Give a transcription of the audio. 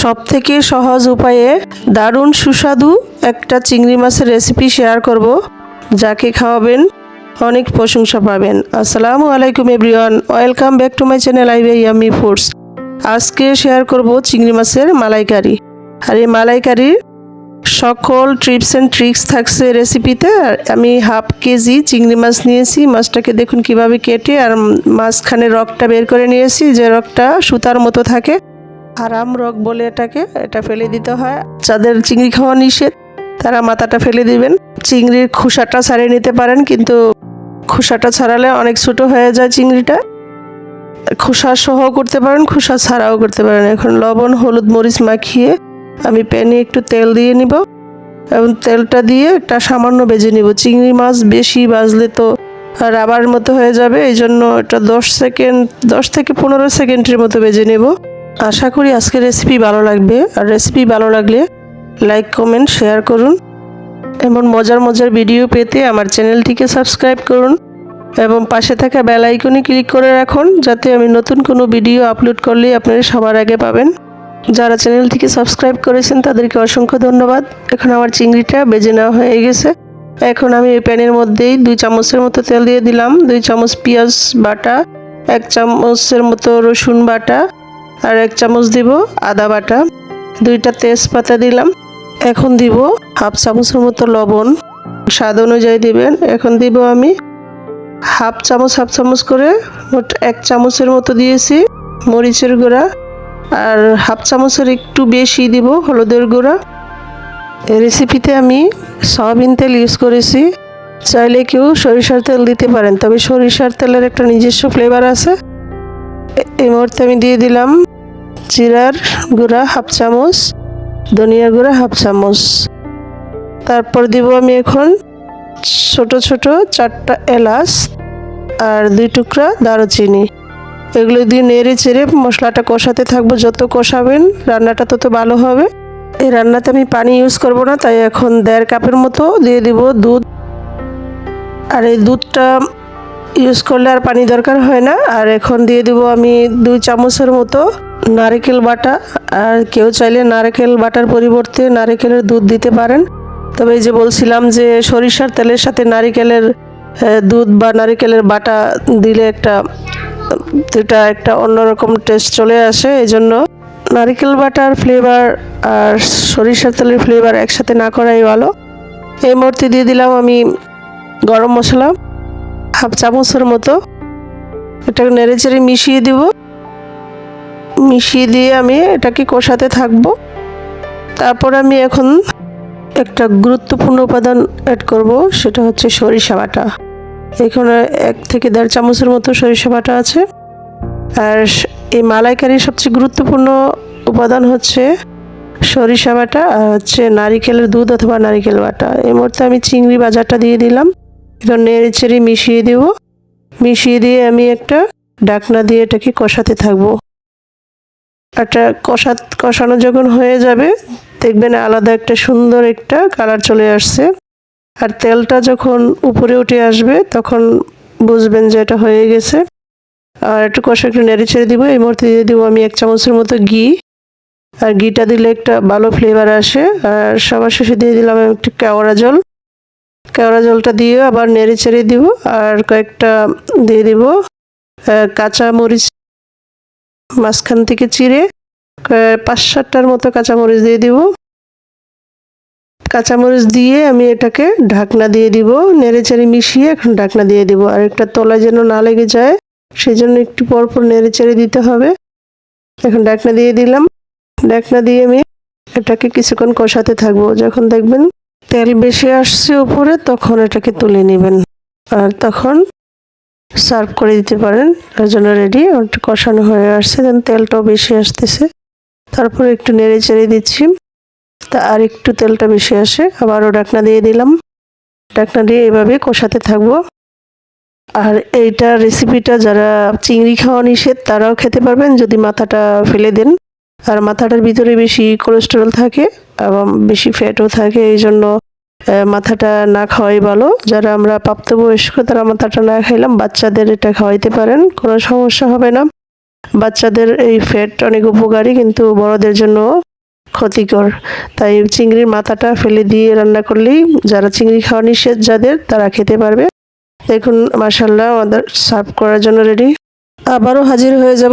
সব থেকে সহজ উপায়ে দারুণ সুস্বাদু একটা চিংড়ি মাছের রেসিপি শেয়ার করব, যাকে খাওয়াবেন অনেক প্রশংসা পাবেন। আসসালামু আলাইকুম everyone welcome back to my channel I by yummy foods আজকে শেয়ার করব চিংড়ি মাছের মালাইকারি। আর এই মালাইকারির সকল ট্রিপস অ্যান্ড ট্রিক্স থাকছে রেসিপিতে আর আমি হাফ কেজি চিংড়ি মাছ নিয়েছি, মাছটাকে দেখুন কীভাবে কেটে আর মাঝখানে রকটা বের করে নিয়েছি, যে রকটা সুতার মতো থাকে। আরাম রক বলে এটাকে, এটা ফেলে দিতে হয়। যাদের চিংড়ি খাওয়া নিষেধ, তারা মাথাটা ফেলে দিবেন। চিংড়ির খোসাটা ছাড়িয়ে নিতে পারেন, কিন্তু খোসাটা ছাড়ালে অনেক ছোট হয়ে যায় চিংড়িটা। খোসা সহ করতে পারেন, খোসা ছাড়াও করতে পারেন। এখন লবণ, হলুদ মরিচ মাখিয়ে আমি প্যানে একটু তেল দিয়ে নিব এবং তেলটা দিয়ে একটা সামান্য বেজে নিব। চিংড়ি মাছ বেশি বাজলে তো রাবার মতো হয়ে যাবে এই জন্য এটা দশ সেকেন্ড, দশ থেকে পনেরো সেকেন্ডের মতো বেজে নেব। আশা করি আজকে রেসিপি ভালো লাগবে। আর রেসিপি ভালো লাগলে লাইক কমেন্ট শেয়ার করুন। এমন মজার মজার ভিডিও পেতে আমার চ্যানেলটিকে সাবস্ক্রাইব করুন। এবং পাশে থাকা বেল আইকনে ক্লিক করে রাখুন, যাতে আমি নতুন কোনো ভিডিও আপলোড করলেই আপনারা সবার আগে পাবেন। যারা চ্যানেলটিকে সাবস্ক্রাইব করেছেন, তাদেরকে অসংখ্য ধন্যবাদ। এখন আমার চিংড়িটা বেজে নেওয়া হয়ে গেছে। এখন আমি এই প্যানের মধ্যেই দুই চামচের মতো তেল দিয়ে দিলাম। দুই চামচ পেঁয়াজ বাটা, এক চামচের মতো রসুন বাটা আর এক চামচ দিব আদা বাটা, দুইটা তেজপাতা দিলাম। এখন দিব হাফ চামচের মতো লবণ। স্বাদ অনুযায়ী দিবেন। এখন দিব আমি হাফ চামচ হাফ চামচ করে মোট এক চামচের মতো দিয়েছি মরিচের গুঁড়া। আর হাফ চামচের একটু বেশি দিব হলুদের গুঁড়া। রেসিপিতে আমি সয়াবিন তেল ইউজ করেছি। চাইলে কেউ সরিষার তেল দিতে পারেন, তবে সরিষার তেলের একটা নিজস্ব ফ্লেভার আছে। এই মুহূর্তে আমি দিয়ে দিলাম জিরার গুঁড়া হাফ চামচ, ধনিয়া গুঁড়া হাফ চামচ। তারপর দিব আমি এখন ছোট ছোট চারটা এলাচ আর দুই টুকরা দারুচিনি। এগুলো দিয়ে নেড়ে চেড়ে মশলাটা কষাতে থাকব, যত কষাবেন রান্নাটা তত ভালো হবে। এই রান্নাতে আমি পানি ইউজ করব না, তাই এখন দেড় কাপের মতো দিয়ে দিব দুধ। আর এই দুধটা ইউজ করলে আর পানি দরকার হয় না। আর এখন দিয়ে দিব আমি দুই চামচের মতো নারকেল বাটা। আর কেউ চাইলে নারকেল বাটার পরিবর্তে নারকেলের দুধ দিতে পারেন। তবে এই যে বলছিলাম যে সরিষার তেলের সাথে নারিকেলের দুধ বা নারিকেলের বাটা দিলে একটা এটা একটা অন্যরকম টেস্ট চলে আসে। এই জন্য নারিকেল বাটার ফ্লেভার আর সরিষার তেলের ফ্লেভার একসাথে না করাই ভালো। এই মুহূর্তে দিয়ে দিলাম আমি গরম মশলা। হাফ চামচের মতো। এটাকে নেড়ে চেড়ে মিশিয়ে দিব। মিশিয়ে দিয়ে আমি এটাকে কষাতে থাকব। তারপর আমি এখন একটা গুরুত্বপূর্ণ উপাদান অ্যাড করব, সেটা হচ্ছে সরিষা বাটা। এখানে এক থেকে দেড় চামচের মতো সরিষা বাটা আছে। আর এই মালাইকারির সবচেয়ে গুরুত্বপূর্ণ উপাদান হচ্ছে সরিষা বাটা আর হচ্ছে নারিকেলের দুধ অথবা নারিকেল বাটা। এই মুহূর্তে আমি চিংড়ি বাজারটা দিয়ে দিলাম। এখন নেড়ে চেড়ে মিশিয়ে দেব। মিশিয়ে দিয়ে আমি একটা ডাকনা দিয়ে এটাকে কষাতে থাকব। একটা কষা, কষানো যখন হয়ে যাবে, দেখবেন আলাদা একটা সুন্দর একটা কালার চলে আসছে। আর তেলটা যখন উপরে উঠে আসবে, তখন বুঝবেন যে এটা হয়ে গেছে। আর একটু কষা একটু নেড়ে ছেড়ে দিব। এই মুহূর্তে দিয়ে দিব আমি এক চামচের মতো ঘি। আর ঘিটা দিলে একটা ভালো ফ্লেভার আসে। আর সবার শেষে দিয়ে দিলাম একটু কেওড়া জল। কেওড়া জলটা দিয়ে আবার নেড়ে ছেড়ে দিব আর কয়েকটা দিয়ে দিব কাঁচা মরিচ মাঝখান থেকে চিড়ে পাঁচ সাতটার মতো কাঁচামরিচ দিয়ে দিব। কাঁচামরিচ দিয়ে আমি এটাকে ঢাকনা দিয়ে দিব, নেড়ে চেড়ে মিশিয়ে এখন ঢাকনা দিয়ে দিব। আর একটা তলা যেন না লেগে যায় সেই জন্য একটু পর পর নেড়ে চেড়ে দিতে হবে। এখন ঢাকনা দিয়ে দিলাম। ঢাকনা দিয়ে আমি এটাকে কিছুক্ষণ কষাতে থাকব। যখন দেখবেন তেল বেশি আসছে উপরে, তখন এটাকে তুলে নেবেন। আর তখন সার্ভ করে দিতে পারেন। তার জন্য রেডি একটু কষানো হয়ে আসছে দেন তেলটাও বেশি আসতেছে। তারপরে একটু নেড়ে চেড়ে দিচ্ছি। তা আর একটু তেলটা বেশি আসে, আবারও ডাকনা দিয়ে দিলাম। ডাকনা দিয়ে এভাবে কষাতে থাকব। আর এইটা রেসিপিটা যারা চিংড়ি খাওয়া নিষেধ, তারাও খেতে পারবেন, যদি মাথাটা ফেলে দেন। আর মাথাটার ভিতরে বেশি কোলেস্টেরল থাকে এবং বেশি ফ্যাটও থাকে, এই জন্য মাথাটা না খাওয়াই ভালো। যারা আমরা প্রাপ্তবয়স্ক, তারা মাথাটা না খাইলাম, বাচ্চাদের এটা খাওয়াইতে পারেন, কোনো সমস্যা হবে না। বাচ্চাদের এই ফ্যাট অনেক উপকারী, কিন্তু বড়দের জন্য ক্ষতিকর। তাই চিংড়ির মাথাটা ফেলে দিয়ে রান্না করলেই যারা চিংড়ি খাওয়া নিষেধ যাদের, তারা খেতে পারবে। দেখুন মাসাল্লাহ আমাদের সার্ভ করার জন্য রেডি আবারও হাজির হয়ে যাব